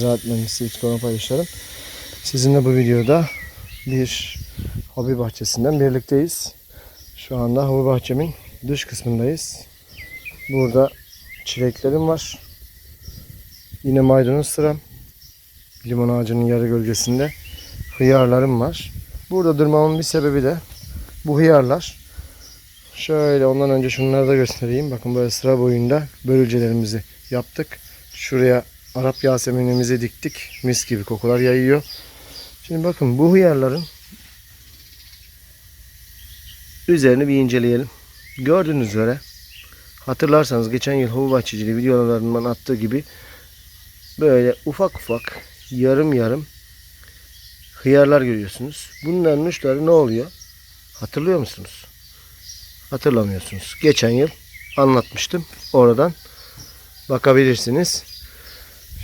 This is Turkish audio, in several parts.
Ziraat Mühendisi Ütkonu paylaşalım. Sizinle bu videoda bir hobi bahçesinden birlikteyiz. Şu anda hobi bahçemin dış kısmındayız. Burada çileklerim var. Yine maydanoz sıram. Limon ağacının yarı gölgesinde hıyarlarım var. Burada durmamın bir sebebi de bu hıyarlar. Şöyle ondan önce şunları da göstereyim. Bakın böyle sıra boyunda bölücelerimizi yaptık. Şuraya Arap Yasemin'imizi diktik. Mis gibi kokular yayıyor. Şimdi bakın bu hıyarların üzerini bir inceleyelim. Gördüğünüz üzere hatırlarsanız geçen yıl hobi bahçeciliği videolarından attığı gibi böyle ufak ufak yarım yarım hıyarlar görüyorsunuz. Bunların uçları ne oluyor? Hatırlıyor musunuz? Hatırlamıyorsunuz. Geçen yıl anlatmıştım. Oradan bakabilirsiniz.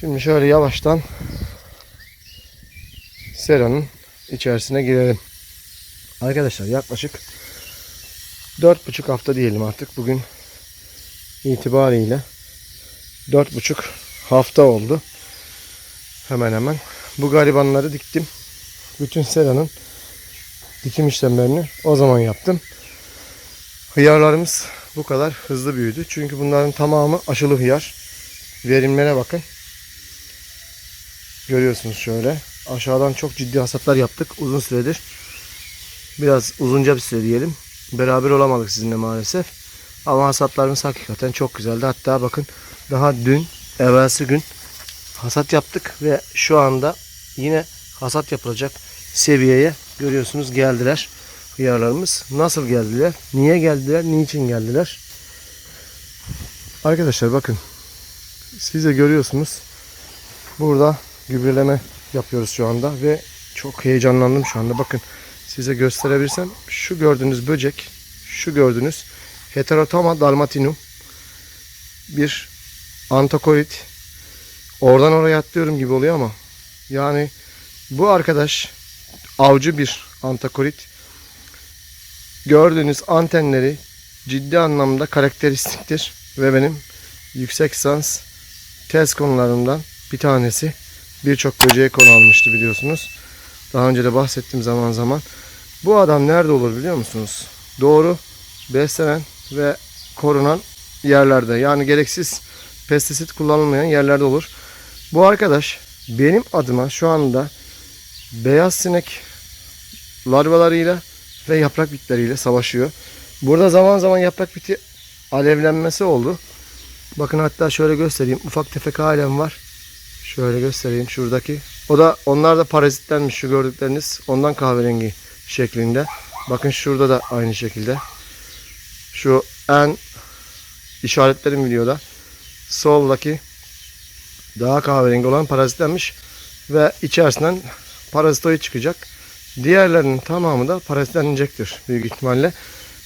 Şimdi şöyle yavaştan seranın içerisine girelim. Arkadaşlar yaklaşık 4,5 hafta diyelim artık. Bugün itibariyle 4,5 hafta oldu. Hemen hemen. Bu garibanları diktim. Bütün seranın dikim işlemlerini o zaman yaptım. Hıyarlarımız bu kadar hızlı büyüdü. Çünkü bunların tamamı aşılı hıyar. Verimlere bakın. Görüyorsunuz şöyle. Aşağıdan çok ciddi hasatlar yaptık uzun süredir. Biraz uzunca bir süre diyelim. Beraber olamadık sizinle maalesef. Ama hasatlarımız hakikaten çok güzeldi. Hatta bakın daha dün, evvelsi gün hasat yaptık ve şu anda yine hasat yapılacak seviyeye görüyorsunuz geldiler hıyarlarımız. Nasıl geldiler? Niye geldiler? Niçin geldiler? Arkadaşlar bakın. Siz de görüyorsunuz. Burada gübreleme yapıyoruz şu anda ve çok heyecanlandım şu anda. Bakın size gösterebilirsem şu gördüğünüz böcek, şu gördüğünüz Heterotoma dalmatinum bir antakorit. Oradan oraya atlıyorum gibi oluyor ama yani bu arkadaş avcı bir antakorit. Gördüğünüz antenleri ciddi anlamda karakteristiktir ve benim yüksek lisans tez konularımdan bir tanesi. Birçok böceğe konu almıştı biliyorsunuz. Daha önce de bahsettim zaman zaman. Bu adam nerede olur biliyor musunuz? Doğru beslenen ve korunan yerlerde. Yani gereksiz pestisit kullanılmayan yerlerde olur. Bu arkadaş benim adıma şu anda beyaz sinek larvalarıyla ve yaprak bitleriyle savaşıyor. Burada zaman zaman yaprak biti alevlenmesi oldu. Bakın hatta şöyle göstereyim. Ufak tefek alem var. Şöyle göstereyim şuradaki. O da onlar da parazitlenmiş şu gördükleriniz. Ondan kahverengi şeklinde. Bakın şurada da aynı şekilde. Şu en işaretlerim videoda. Soldaki daha kahverengi olan parazitlenmiş ve içerisinden parazitoid çıkacak. Diğerlerinin tamamı da parazitlenecektir büyük ihtimalle.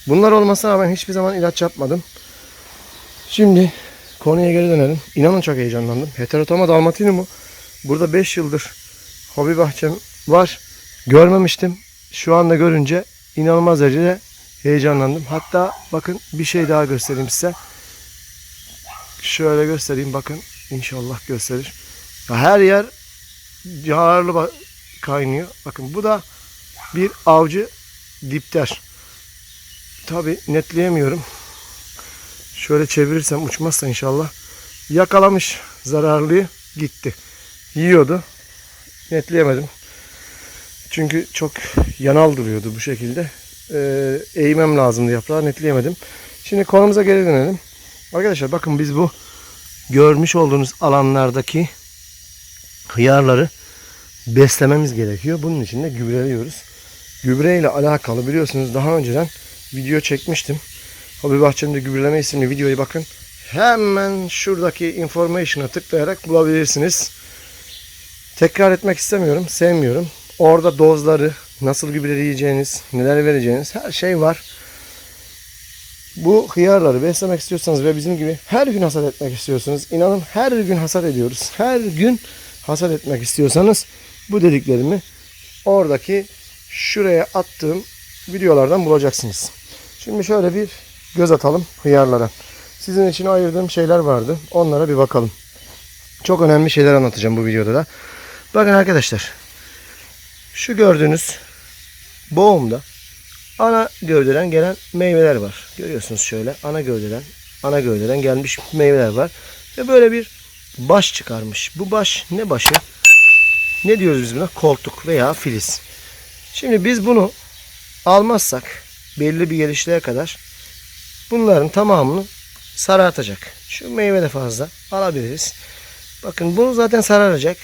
Bunlar olmasına rağmen hiçbir zaman ilaç yapmadım. Şimdi konuya geri dönelim. İnanın çok heyecanlandım. Heterotoma dalmatinumu burada 5 yıldır hobi bahçem var. Görmemiştim. Şu anda görünce inanılmaz derecede heyecanlandım. Hatta bakın bir şey daha göstereyim size. Şöyle göstereyim bakın. İnşallah gösterir. Her yer yararlı kaynıyor. Bakın bu da bir avcı dipter. Tabi netleyemiyorum. Şöyle çevirirsem uçmazsa inşallah. Yakalamış zararlıyı gitti. Yiyordu. Netleyemedim. Çünkü çok yanal duruyordu bu şekilde. Ee, eğmem lazımdı yaprağı netleyemedim. Şimdi konumuza geri dönelim. Arkadaşlar bakın biz bu görmüş olduğunuz alanlardaki hıyarları beslememiz gerekiyor. Bunun için de gübreliyoruz. Gübre ile alakalı biliyorsunuz daha önceden video çekmiştim. Hobi Bahçemde Gübreleme isimli videoyu bakın. Hemen şuradaki information'a tıklayarak bulabilirsiniz. Tekrar etmek istemiyorum, sevmiyorum. Orada dozları, nasıl gübreleyeceğiniz, neler vereceğiniz her şey var. Bu hıyarları beslemek istiyorsanız ve bizim gibi her gün hasat etmek istiyorsanız, inanın her gün hasat ediyoruz. Her gün hasat etmek istiyorsanız bu dediklerimi oradaki şuraya attığım videolardan bulacaksınız. Şimdi şöyle bir göz atalım hıyarlara. Sizin için ayırdığım şeyler vardı. Onlara bir bakalım. Çok önemli şeyler anlatacağım bu videoda da. Bakın arkadaşlar. Şu gördüğünüz boğumda ana gövdeden gelen meyveler var. Görüyorsunuz şöyle ana gövdeden ana gövdeden gelmiş meyveler var. Ve böyle bir baş çıkarmış. Bu baş ne başı? Ne diyoruz biz buna? Koltuk veya filiz. Şimdi biz bunu almazsak belli bir gelişliğe kadar bunların tamamını sarartacak. Şu meyve de fazla alabiliriz. Bakın bunu zaten sararacak.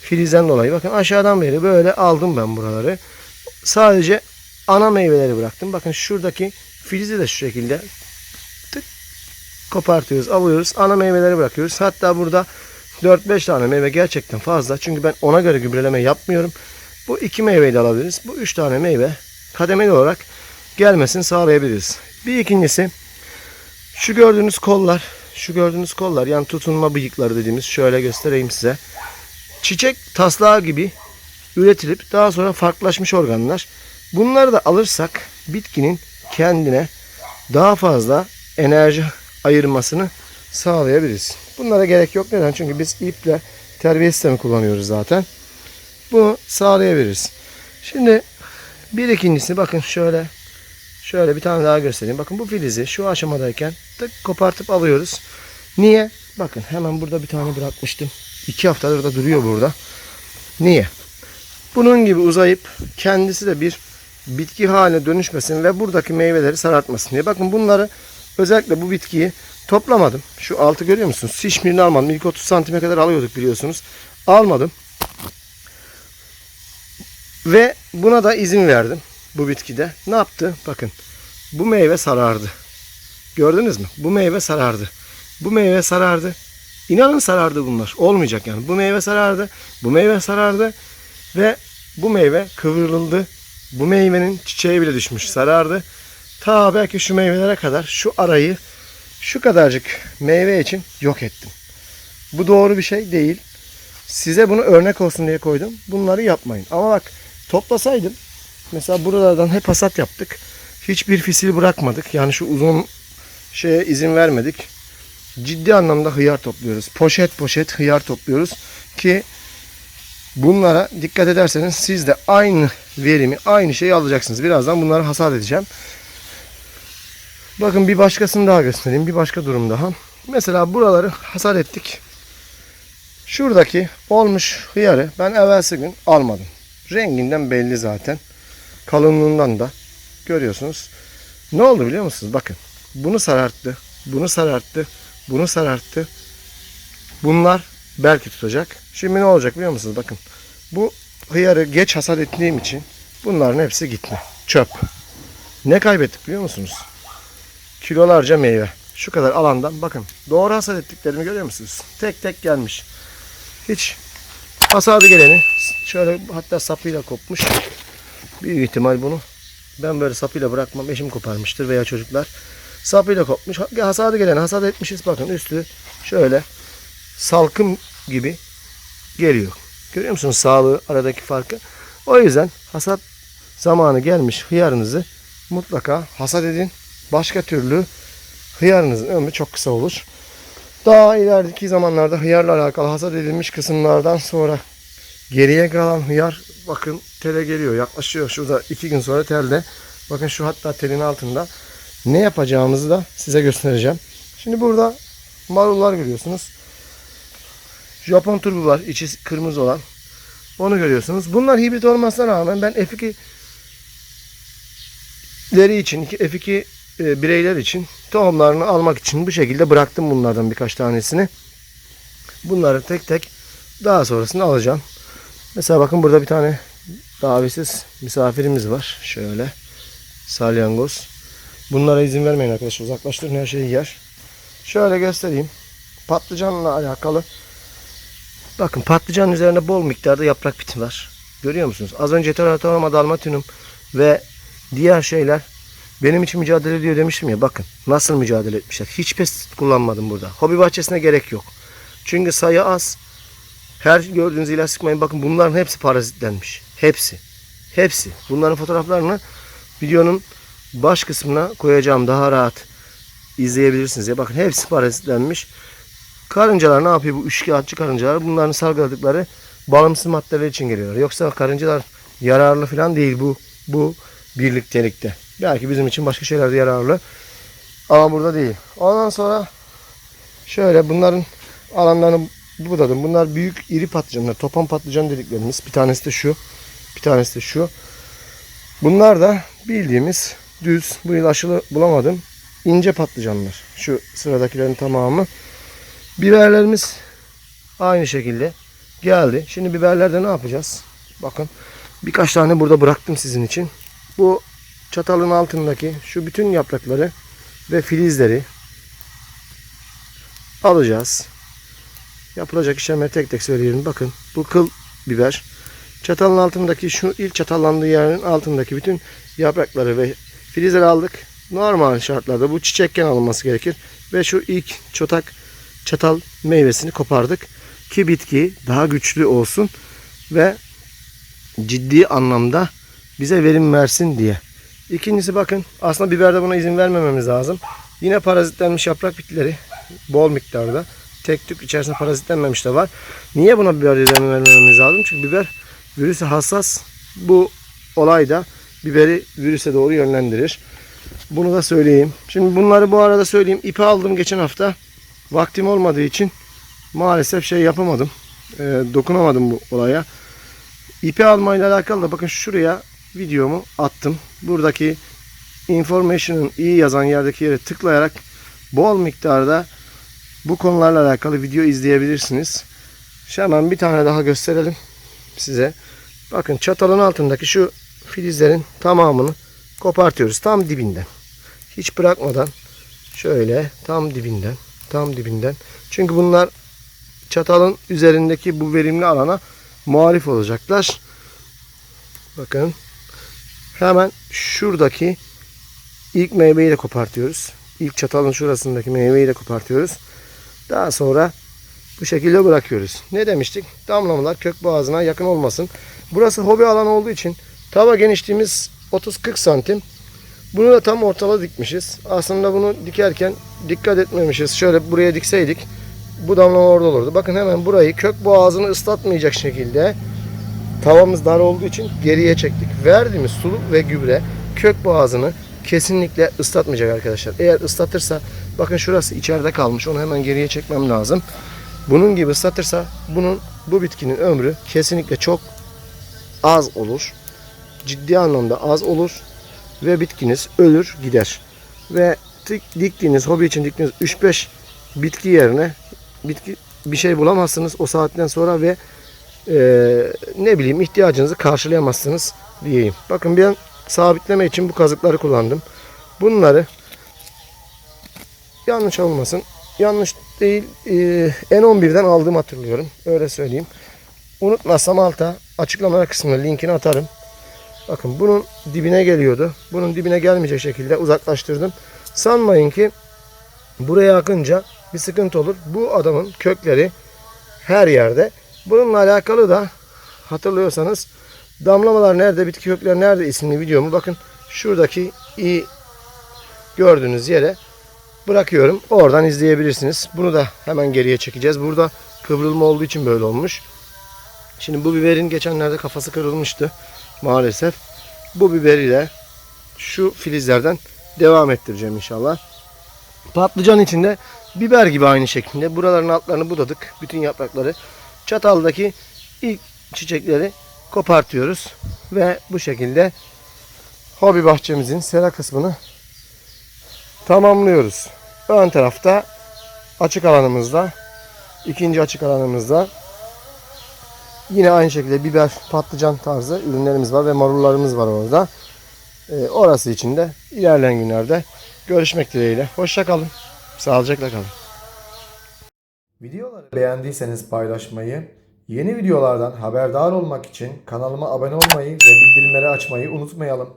Filizden dolayı. Bakın aşağıdan beri böyle aldım ben buraları. Sadece ana meyveleri bıraktım. Bakın şuradaki filizi de şu şekilde tık kopartıyoruz, alıyoruz. Ana meyveleri bırakıyoruz. Hatta burada 4-5 tane meyve gerçekten fazla. Çünkü ben ona göre gübreleme yapmıyorum. Bu iki meyveyi de alabiliriz. Bu üç tane meyve kademeli olarak gelmesini sağlayabiliriz. Bir ikincisi şu gördüğünüz kollar, şu gördüğünüz kollar yani tutunma bıyıkları dediğimiz şöyle göstereyim size. Çiçek taslağı gibi üretilip daha sonra farklılaşmış organlar. Bunları da alırsak bitkinin kendine daha fazla enerji ayırmasını sağlayabiliriz. Bunlara gerek yok. Neden? Çünkü biz iple terbiye sistemi kullanıyoruz zaten. Bunu sağlayabiliriz. Şimdi bir ikincisi bakın şöyle şöyle bir tane daha göstereyim. Bakın bu filizi şu aşamadayken tık kopartıp alıyoruz. Niye? Bakın hemen burada bir tane bırakmıştım. İki haftadır da duruyor burada. Niye? Bunun gibi uzayıp kendisi de bir bitki haline dönüşmesin ve buradaki meyveleri sarartmasın diye. Bakın bunları özellikle bu bitkiyi toplamadım. Şu altı görüyor musunuz? Hiçbirini almadım. İlk 30 santime kadar alıyorduk biliyorsunuz. Almadım. Ve buna da izin verdim bu bitkide. Ne yaptı? Bakın bu meyve sarardı. Gördünüz mü? Bu meyve sarardı. Bu meyve sarardı. İnanın sarardı bunlar. Olmayacak yani. Bu meyve sarardı. Bu meyve sarardı. Ve bu meyve kıvrıldı. Bu meyvenin çiçeği bile düşmüş. Sarardı. Ta belki şu meyvelere kadar şu arayı şu kadarcık meyve için yok ettim. Bu doğru bir şey değil. Size bunu örnek olsun diye koydum. Bunları yapmayın. Ama bak toplasaydım mesela buralardan hep hasat yaptık. Hiçbir fisil bırakmadık. Yani şu uzun şeye izin vermedik. Ciddi anlamda hıyar topluyoruz. Poşet poşet hıyar topluyoruz ki bunlara dikkat ederseniz siz de aynı verimi, aynı şeyi alacaksınız. Birazdan bunları hasat edeceğim. Bakın bir başkasını daha göstereyim. Bir başka durum daha. Mesela buraları hasat ettik. Şuradaki olmuş hıyarı ben evvelsi gün almadım. Renginden belli zaten. Kalınlığından da görüyorsunuz. Ne oldu biliyor musunuz? Bakın bunu sararttı. Bunu sararttı. Bunu sararttı. Bunlar belki tutacak. Şimdi ne olacak biliyor musunuz? Bakın bu hıyarı geç hasat ettiğim için bunların hepsi gitti. Çöp. Ne kaybettik biliyor musunuz? Kilolarca meyve. Şu kadar alandan bakın. Doğru hasat ettiklerimi görüyor musunuz? Tek tek gelmiş. Hiç hasadı geleni şöyle hatta sapıyla kopmuş. Büyük ihtimal bunu ben böyle sapıyla bırakmam. Eşim koparmıştır veya çocuklar. Sapıyla kopmuş. Hasadı geleni hasat etmişiz. Bakın üstü şöyle salkım gibi geliyor. Görüyor musunuz sağlığı aradaki farkı? O yüzden hasat zamanı gelmiş hıyarınızı mutlaka hasat edin. Başka türlü hıyarınızın ömrü çok kısa olur. Daha ilerideki zamanlarda hıyarla alakalı hasat edilmiş kısımlardan sonra geriye kalan hıyar bakın tele geliyor yaklaşıyor. Şurada iki gün sonra telde. Bakın şu hatta telin altında. Ne yapacağımızı da size göstereceğim. Şimdi burada marullar görüyorsunuz. Japon turbu var. içi kırmızı olan. Onu görüyorsunuz. Bunlar hibrit olmasına rağmen ben F2 leri için, F2 e, bireyler için tohumlarını almak için bu şekilde bıraktım bunlardan birkaç tanesini. Bunları tek tek daha sonrasında alacağım. Mesela bakın burada bir tane davetsiz misafirimiz var. Şöyle salyangoz. Bunlara izin vermeyin arkadaşlar. Uzaklaştırın her şeyi yer. Şöyle göstereyim. Patlıcanla alakalı. Bakın patlıcanın üzerinde bol miktarda yaprak biti var. Görüyor musunuz? Az önce Teratoma dalmatinum ve diğer şeyler benim için mücadele ediyor demiştim ya. Bakın nasıl mücadele etmişler. Hiç pestisit kullanmadım burada. Hobi bahçesine gerek yok. Çünkü sayı az. Her gördüğünüz ilaç sıkmayın. Bakın bunların hepsi parazitlenmiş. Hepsi. Hepsi. Bunların fotoğraflarını videonun baş kısmına koyacağım. Daha rahat izleyebilirsiniz. Ya bakın hepsi parazitlenmiş. Karıncalar ne yapıyor bu üçkağıtçı karıncalar? Bunların salgıladıkları bağımsız maddeler için geliyorlar. Yoksa karıncalar yararlı falan değil bu bu birliktelikte. Belki bizim için başka şeylerde yararlı. Ama burada değil. Ondan sonra şöyle bunların alanlarını budadım. Bunlar büyük iri patlıcanlar. Topan patlıcan dediklerimiz. Bir tanesi de şu. Bir tanesi de şu. Bunlar da bildiğimiz düz bu yıl aşılı bulamadım. ince patlıcanlar. Şu sıradakilerin tamamı. Biberlerimiz aynı şekilde geldi. Şimdi biberlerde ne yapacağız? Bakın birkaç tane burada bıraktım sizin için. Bu çatalın altındaki şu bütün yaprakları ve filizleri alacağız. Yapılacak işlemleri tek tek söyleyelim. Bakın bu kıl biber. Çatalın altındaki şu ilk çatallandığı yerin altındaki bütün yaprakları ve filizleri aldık. Normal şartlarda bu çiçekken alınması gerekir. Ve şu ilk çotak çatal meyvesini kopardık. Ki bitki daha güçlü olsun ve ciddi anlamda bize verim versin diye. İkincisi bakın aslında biberde buna izin vermememiz lazım. Yine parazitlenmiş yaprak bitkileri bol miktarda. Tek tük içerisinde parazitlenmemiş de var. Niye buna biber izin vermememiz lazım? Çünkü biber virüse hassas. Bu olay da biberi virüse doğru yönlendirir. Bunu da söyleyeyim. Şimdi bunları bu arada söyleyeyim. İpi aldım geçen hafta. Vaktim olmadığı için maalesef şey yapamadım. Ee, dokunamadım bu olaya. İpi almayla alakalı da bakın şuraya videomu attım. Buradaki information'ın iyi yazan yerdeki yere tıklayarak bol miktarda bu konularla alakalı video izleyebilirsiniz. Şu hemen bir tane daha gösterelim size. Bakın çatalın altındaki şu filizlerin tamamını kopartıyoruz tam dibinden. Hiç bırakmadan şöyle tam dibinden tam dibinden. Çünkü bunlar çatalın üzerindeki bu verimli alana muhalif olacaklar. Bakın. Hemen şuradaki ilk meyveyi de kopartıyoruz. İlk çatalın şurasındaki meyveyi de kopartıyoruz. Daha sonra bu şekilde bırakıyoruz. Ne demiştik? Damlamalar kök boğazına yakın olmasın. Burası hobi alanı olduğu için tava genişliğimiz 30-40 santim. Bunu da tam ortala dikmişiz. Aslında bunu dikerken dikkat etmemişiz. Şöyle buraya dikseydik bu damlama orada olurdu. Bakın hemen burayı kök boğazını ıslatmayacak şekilde tavamız dar olduğu için geriye çektik. Verdiğimiz sulu ve gübre kök boğazını kesinlikle ıslatmayacak arkadaşlar. Eğer ıslatırsa bakın şurası içeride kalmış. Onu hemen geriye çekmem lazım. Bunun gibi ıslatırsa bunun bu bitkinin ömrü kesinlikle çok az olur. Ciddi anlamda az olur ve bitkiniz ölür gider. Ve dik- diktiğiniz hobi için diktiğiniz 3-5 bitki yerine bitki bir şey bulamazsınız o saatten sonra ve e, ne bileyim ihtiyacınızı karşılayamazsınız diyeyim. Bakın ben sabitleme için bu kazıkları kullandım. Bunları yanlış olmasın. Yanlış değil. E, N11'den aldığımı hatırlıyorum. Öyle söyleyeyim. Unutmazsam alta açıklama kısmına linkini atarım. Bakın bunun dibine geliyordu. Bunun dibine gelmeyecek şekilde uzaklaştırdım. Sanmayın ki buraya akınca bir sıkıntı olur. Bu adamın kökleri her yerde. Bununla alakalı da hatırlıyorsanız damlamalar nerede, bitki kökleri nerede isimli videomu bakın şuradaki iyi gördüğünüz yere bırakıyorum. Oradan izleyebilirsiniz. Bunu da hemen geriye çekeceğiz. Burada kıvrılma olduğu için böyle olmuş. Şimdi bu biberin geçenlerde kafası kırılmıştı maalesef. Bu biberi de şu filizlerden devam ettireceğim inşallah. Patlıcan içinde biber gibi aynı şekilde. Buraların altlarını budadık. Bütün yaprakları. Çataldaki ilk çiçekleri kopartıyoruz. Ve bu şekilde hobi bahçemizin sera kısmını tamamlıyoruz. Ön tarafta açık alanımızda ikinci açık alanımızda Yine aynı şekilde biber, patlıcan tarzı ürünlerimiz var ve marullarımız var orada. Ee, orası için de ilerleyen günlerde görüşmek dileğiyle. Hoşça kalın. Sağlıcakla kalın. Videoları beğendiyseniz paylaşmayı, yeni videolardan haberdar olmak için kanalıma abone olmayı ve bildirimleri açmayı unutmayalım.